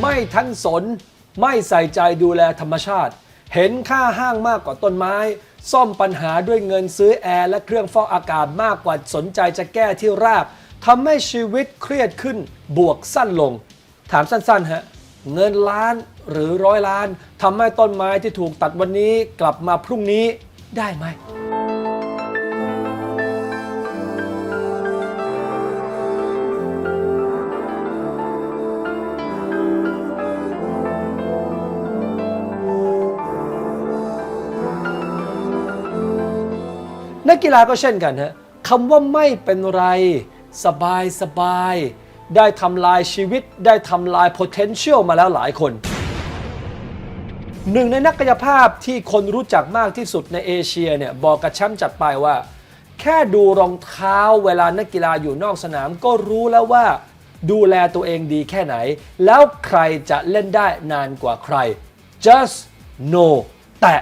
ไม่ทันสน ไม่ใส่ใจดูแลธรรมชาติ เห็นค่าห้างมากกว่าต้นไม้ ซ่อมปัญหาด้วยเงินซื้อแอร์และเครื่องฟอกอากาศมากกว่าสนใจจะแก้ที่รากทำให้ชีวิตเครียดขึ้นบวกสั้นลง ถามสั้นๆฮะเงินล้านหรือร้อยล้านทำให้ต้นไม้ที่ถูกตัดวันนี้กลับมาพรุ่งนี้ได้ไหม นักกีฬาก็เช่นกันฮะคำว่าไม่เป็นไร สบายสบาย ได้ทำลายชีวิต ได้ทำลาย potential มาแล้วหลายคน หนึ่งในนักกายภาพที่คนรู้จักมากที่สุดในเอเชียเนี่ยบอกกับแชมป์จัดไปว่า แค่ดูรองเท้าเวลานักกีฬาอยู่นอกสนามก็รู้แล้วว่า ดูแลตัวเองดีแค่ไหน แล้วใครจะเล่นได้นานกว่าใคร just know แตะ